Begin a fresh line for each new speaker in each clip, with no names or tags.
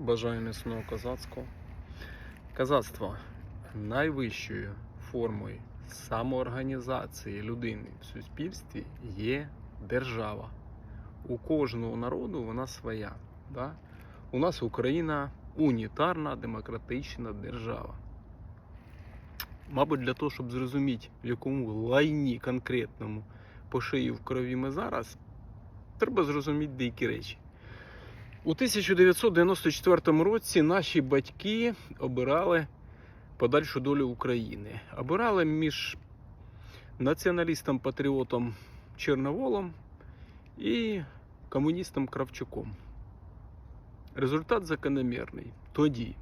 Бажаю міцного козацького. Козацтво найвищою формою самоорганізації людини в суспільстві є держава. У кожного народу вона своя. Да? У нас Україна унітарна демократична держава. Мабуть, для того, щоб зрозуміти, в якому лайні конкретному по шиї в крові ми зараз, треба зрозуміти деякі речі. У 1994 році наші батьки обирали подальшу долю України. Обирали між націоналістом-патріотом Чорноволом і комуністом Кравчуком. Результат закономірний. Тоді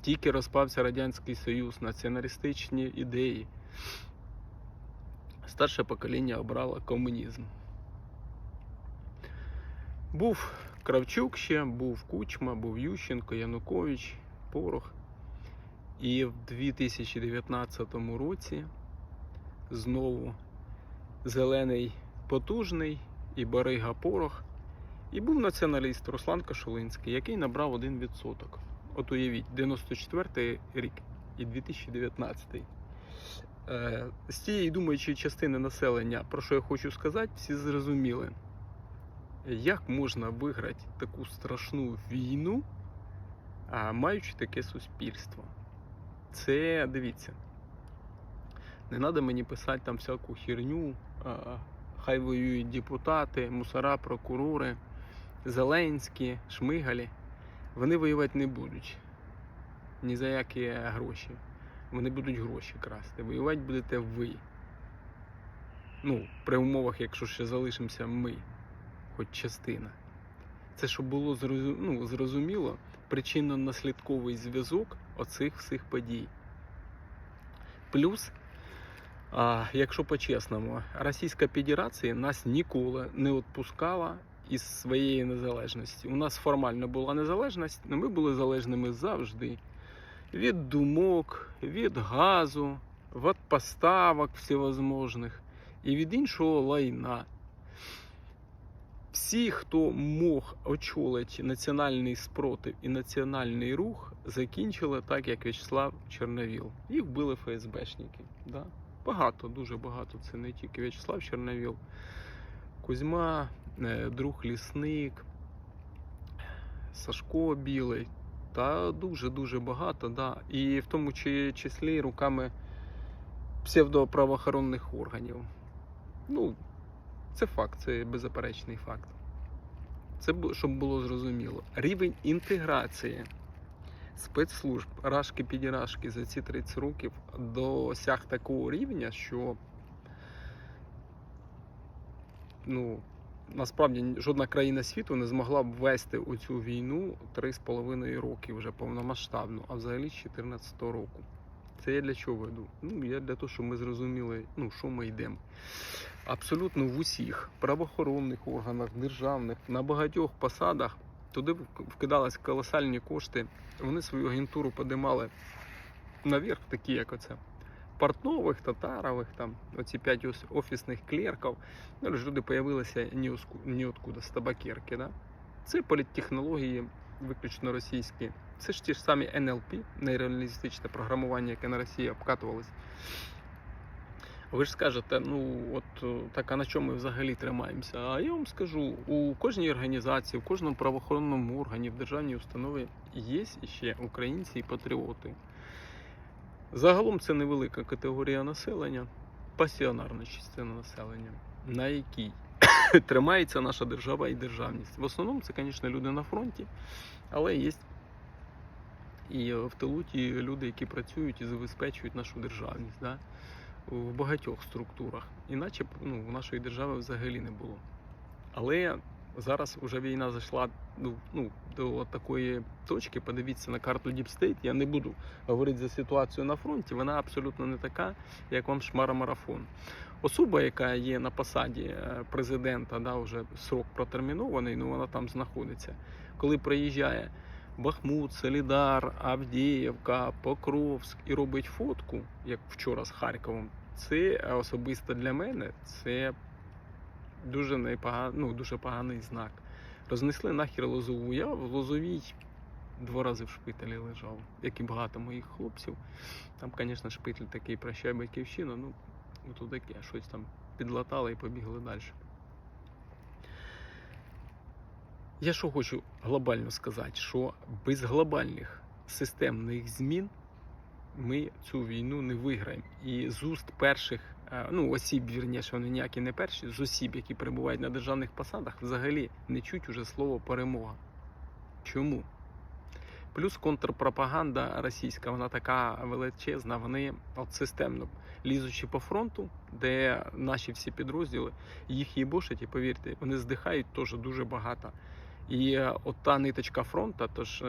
тільки розпався Радянський Союз, націоналістичні ідеї. Старше покоління обрало комунізм. Був Кравчук ще, був Кучма, був Ющенко, Янукович, Порох. І в 2019 році знову зелений потужний і Барига Порох. І був націоналіст Руслан Кашулинський, який набрав 1%. От уявіть, 94 рік і 2019. Е, З цієї думаючої частини населення, про що я хочу сказати, всі зрозуміли, як можна виграти таку страшну війну, маючи таке суспільство. Це дивіться. Не треба мені писати там всяку херню. Хай воюють депутати, мусора, прокурори, Зеленські, Шмигалі. Вони воювати не будуть. Ні за які гроші. Вони будуть гроші красти. Воювати будете ви. Ну, при умовах, якщо ще залишимося ми, хоч частина. Це щоб було ну, зрозуміло причинно-наслідковий зв'язок оцих всіх подій. Плюс, а, якщо по-чесному, Російська Федерація нас ніколи не відпускала із своєї незалежності. У нас формально була незалежність, але ми були залежними завжди. Від думок, від газу, від поставок всевозможних і від іншого лайна. Всі, хто мог очолити національний спротив і національний рух, закінчили так, як В'ячеслав Чорновіл. Їх били ФСБшники. Да? Багато, дуже багато. Це не тільки В'ячеслав Чорновіл, Кузьма, е, друг лісник, Сашко Білий. Та дуже-дуже багато, да. І в тому чи- числі руками псевдоправоохоронних органів. Ну, це факт, це беззаперечний факт. Це щоб було зрозуміло. Рівень інтеграції спецслужб рашки підірашки за ці 30 років досяг такого рівня, що ну, насправді жодна країна світу не змогла б вести у цю війну 3,5 роки вже повномасштабну, а взагалі з 2014 року. Це я для чого веду? Ну, я для того, щоб ми зрозуміли, ну, що ми йдемо. Абсолютно в усіх правоохоронних органах, державних, на багатьох посадах туди вк- вкидались колосальні кошти. Вони свою агентуру подимали наверх, такі як оце. Портнових, татарових, там, оці п'ять офісних клерків. Ну, люди ніоску- ніоткуда, з табакерки. Да? Це політтехнології виключно російські. Це ж ті ж самі NLP, нейролінгвістичне програмування, яке на Росії обкатувалось. Ви ж скажете, ну от е, так а на чому ми взагалі тримаємося? А я вам скажу, у кожній організації, в кожному правоохоронному органі, в державній установі є ще українці і патріоти. Загалом це невелика категорія населення, пасіонарна частина населення, на якій тримається наша держава і державність. В основному це, звісно, люди на фронті, але є і в Талуті люди, які працюють і забезпечують нашу державність. Да? в багатьох структурах. Іначе б ну, в нашої держави взагалі не було. Але зараз вже війна зайшла ну, ну, до такої точки. Подивіться на карту State. Я не буду говорити за ситуацію на фронті. Вона абсолютно не така, як вам шмара-марафон. Особа, яка є на посаді е, президента, да, вже срок протермінований, ну вона там знаходиться. Коли приїжджає Бахмут, Солідар, Авдіївка, Покровськ і робить фотку, як вчора з Харковом, це особисто для мене це дуже непога... ну, дуже поганий знак. Рознесли нахер Лозову. Я в Лозовій два рази в шпиталі лежав, як і багато моїх хлопців. Там, звісно, шпиталь такий прощай батьківщина, ну, то таке, щось там підлатали і побігли далі. Я що хочу глобально сказати, що без глобальних системних змін ми цю війну не виграємо. І з уст перших, е, ну осіб, вірніше, вони ніякі не перші, з осіб, які перебувають на державних посадах, взагалі не чуть уже слово перемога. Чому? Плюс контрпропаганда російська, вона така величезна, вони от системно лізучи по фронту, де наші всі підрозділи їх їбошать, і повірте, вони здихають теж дуже багато. І е, от та ниточка фронту, тож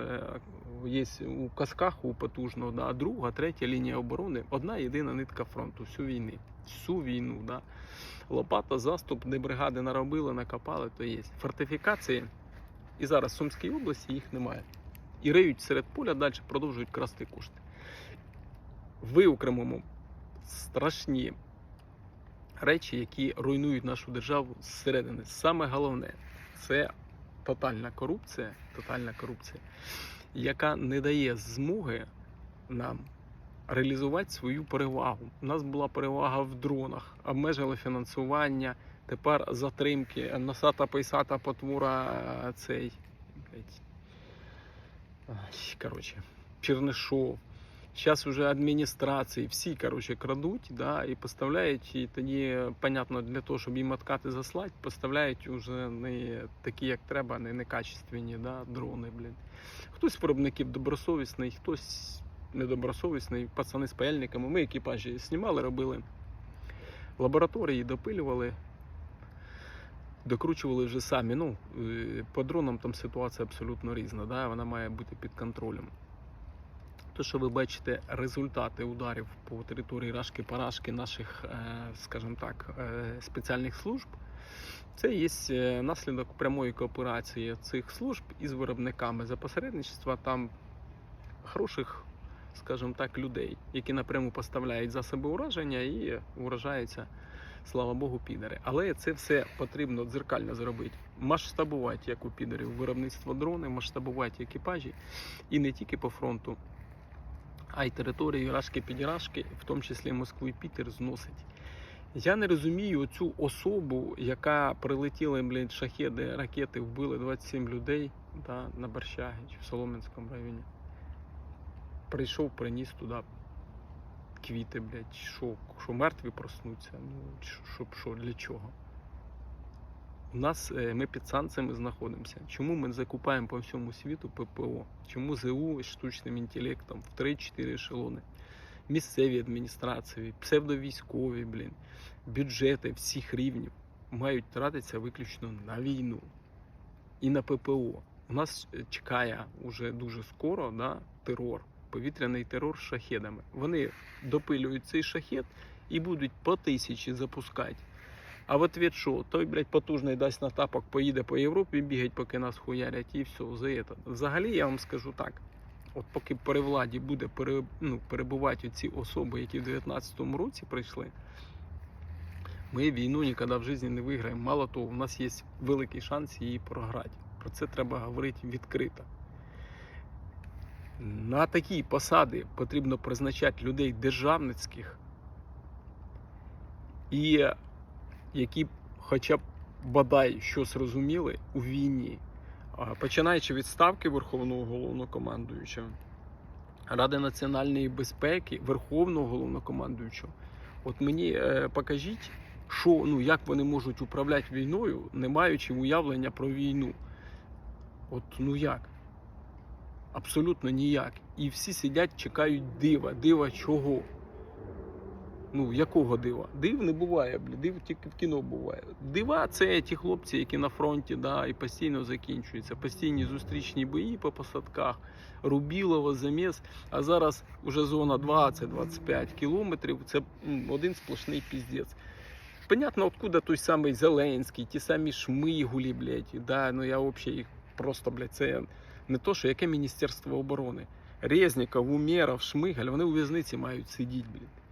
є у казках у потужного, да, друга, третя лінія оборони, одна єдина нитка фронту всю війни. Всю війну. Да. Лопата, заступ, де бригади наробили, накопали, то є. Фортифікації. І зараз в Сумській області їх немає. І риють серед поля, далі продовжують красти кошти. Виокремимо страшні речі, які руйнують нашу державу зсередини. Саме головне це тотальна корупція, тотальна корупція, яка не дає змоги нам реалізувати свою перевагу. У нас була перевага в дронах, обмежили фінансування, тепер затримки, носата пейсата потвора цей. Коротше, Чернишов. Зараз вже адміністрації, всі коротше, крадуть да, і поставляють, і тоді, понятно, для того, щоб їм откати заслати, поставляють вже не такі, як треба, не некачественні да, дрони. Блін. Хтось виробників добросовісний, хтось недобросовісний, пацани з паяльниками. Ми екіпажі знімали, робили лабораторії, допилювали, докручували вже самі. Ну, е, по дронам там ситуація абсолютно різна, да, вона має бути під контролем. То, що ви бачите результати ударів по території Рашки-Парашки наших, е, скажімо так, е, спеціальних служб, це є е, наслідок прямої кооперації цих служб із виробниками за посередництва там хороших, скажімо так, людей, які напряму поставляють засоби ураження і уражаються, слава Богу, підери. Але це все потрібно дзеркально зробити. Масштабувати, як у підерів, виробництво дрони, масштабувати екіпажі і не тільки по фронту а й територію Рашки підірашки, в тому числі Москву і Пітер, зносить. Я не розумію цю особу, яка прилетіли, блін, шахеди, ракети, вбили 27 людей да, на Борщагі чи в Соломенському районі. Прийшов, приніс туди квіти, блядь, що, що мертві проснуться? Ну, що, що, що, для чого? У нас е, ми під санкціями знаходимося. Чому ми закупаємо по всьому світу ППО? Чому ЗУ з штучним інтелектом в 3-4 ешелони? Місцеві адміністрації, псевдовійськові, блін, бюджети всіх рівнів мають тратитися виключно на війну і на ППО. У нас е, чекає уже дуже скоро да, терор, повітряний терор з шахедами. Вони допилюють цей шахет і будуть по тисячі запускати. А в ответ що? Той, блядь, потужний дасть на тапок, поїде по Європі бігать, поки нас хуярять, і все, за це. Взагалі я вам скажу так. От поки при владі буде пере, ну, перебувати ці особи, які в 19-му році прийшли, ми війну ніколи в житті не виграємо. Мало того, у нас є великий шанс її програти. Про це треба говорити відкрито. На такі посади потрібно призначати людей державницьких і які хоча б бодай щось розуміли у війні, починаючи від ставки Верховного головнокомандуючого, Ради національної безпеки, Верховного головнокомандуючого. От мені е, покажіть, що, ну, як вони можуть управляти війною, не маючи уявлення про війну. От ну як? Абсолютно ніяк. І всі сидять, чекають дива. Дива чого? Ну, якого дива? Див не буває, блін, див тільки в кіно буває. Дива це ті хлопці, які на фронті, да, і постійно закінчуються. Постійні зустрічні бої по посадках, Рубілово, заміс. А зараз вже зона 20-25 кілометрів. Це один сплошний піздець. Понятно, откуда той самий Зеленський, ті самі Шмигулі, блядь, да, ну я взагалі їх просто, блядь, це не то, що яке Міністерство оборони. Резніков, Умєров, Шмигаль, вони у в'язниці мають сидіти, блядь.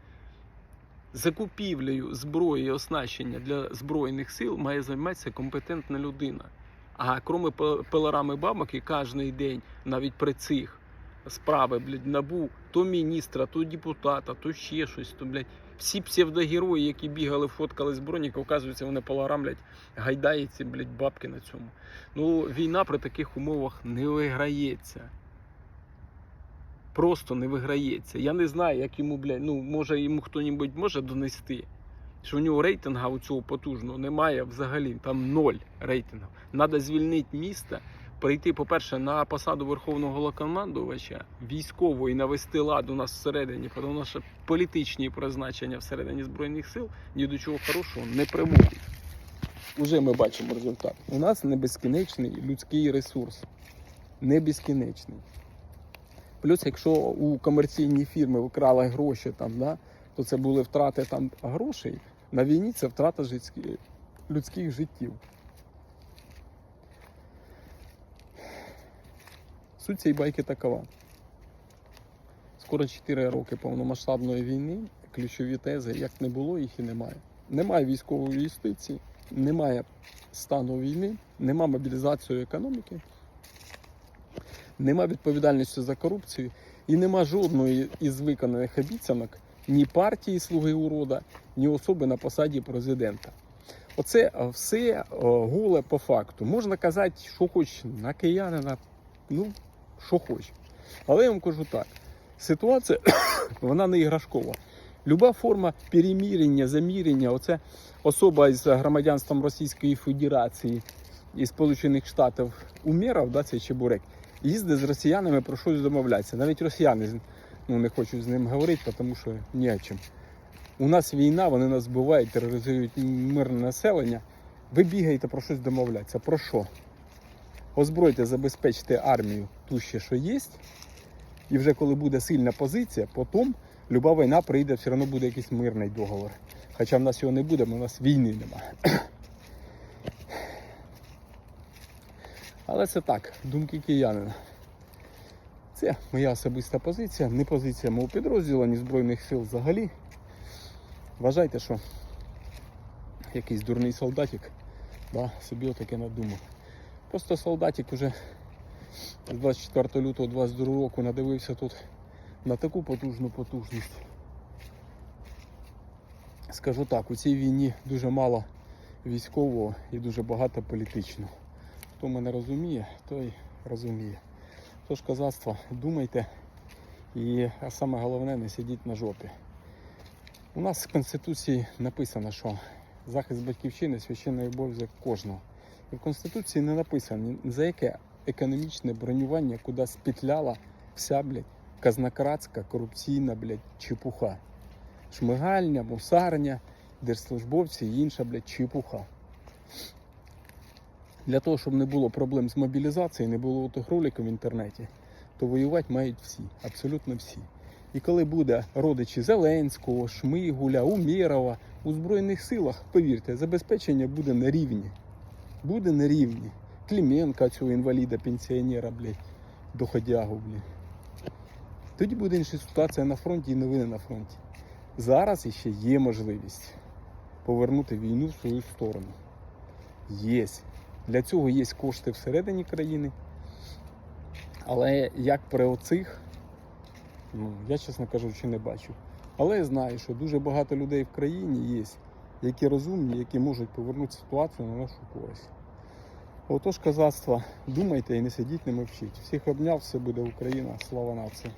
Закупівлею зброї і оснащення для Збройних сил має займатися компетентна людина. А кроме пилорами бабок, і кожен день, навіть при цих справи, блядь, набу, то міністра, то депутата, то ще щось, то, блядь, всі псевдогерої, які бігали, фоткали з броніка, оказується, вони пилорам, блядь, гайдаються, блядь, бабки на цьому. Ну, війна при таких умовах не виграється. Просто не виграється. Я не знаю, як йому, блядь, ну, може йому хто-небудь може донести, що у нього рейтинга у цього потужного немає взагалі, там ноль рейтингу. Надо звільнити місто, прийти, по-перше, на посаду верховного головнокомандувача, військово і навести лад у нас всередині, тому що політичні призначення всередині Збройних сил ні до чого хорошого не приводять. Уже ми бачимо результат. У нас не безкінечний людський ресурс. Не безкінечний. Плюс, якщо у комерційні фірми вкрали гроші, там, да, то це були втрати там, грошей. На війні це втрата житські- людських життів. Суть цієї байки такова. Скоро 4 роки повномасштабної війни, ключові тези, як не було, їх і немає. Немає військової юстиції, немає стану війни, немає мобілізації економіки, нема відповідальності за корупцію і нема жодної із виконаних обіцянок ні партії Слуги урода, ні особи на посаді президента. Оце е, все е, голе по факту. Можна казати, що хоч на киянина, ну, що хоч. Але я вам кажу так: ситуація вона не іграшкова. Люба форма перемірення, замірення, оце особа з громадянством Російської Федерації і Сполучених Штатів Умєров, да, цей чебурек, їздить з росіянами про щось домовлятися. Навіть росіяни ну, не хочуть з ним говорити, тому що ні о чим. У нас війна, вони нас вбивають, тероризують мирне населення. Ви бігаєте про щось домовлятися. Про що? Озбройте, забезпечте армію ту ще, що є. І вже коли буде сильна позиція, потім люба війна прийде, все одно буде якийсь мирний договор. Хоча в нас його не буде, бо в нас війни немає. Але це так, думки киянина. Це моя особиста позиція, не позиція мого підрозділу, ні Збройних сил взагалі. Вважайте, що якийсь дурний солдатик да, собі отаке надумав. Просто солдатик уже з 24 лютого 22 року надивився тут на таку потужну потужність. Скажу так, у цій війні дуже мало військового і дуже багато політичного. Хто мене розуміє, той розуміє. Тож казацтво, думайте і а саме головне не сидіть на жопі. У нас в Конституції написано, що захист батьківщини священний обов'язок кожного. І в Конституції не написано, за яке економічне бронювання, куди спетляла вся, блядь, казнократська, корупційна, блядь, чепуха. Шмигальня, мусарня, держслужбовці і інша, блядь, чепуха. Для того, щоб не було проблем з мобілізацією, не було тих роликів в інтернеті, то воювати мають всі, абсолютно всі. І коли буде родичі Зеленського, Шмигуля, Умєрова у Збройних силах, повірте, забезпечення буде на рівні. Буде на рівні. Клименка цього інваліда, пенсіонера, блядь, доходягу, блядь. Тоді буде інша ситуація на фронті і новини на фронті. Зараз іще є можливість повернути війну в свою сторону. Є. Для цього є кошти всередині країни. Але як при оцих, ну, я, чесно кажучи, не бачу. Але я знаю, що дуже багато людей в країні є, які розумні, які можуть повернути ситуацію на нашу користь. Отож, казацтво, думайте і не сидіть, не мовчіть. Всіх обняв, все буде Україна, слава нації.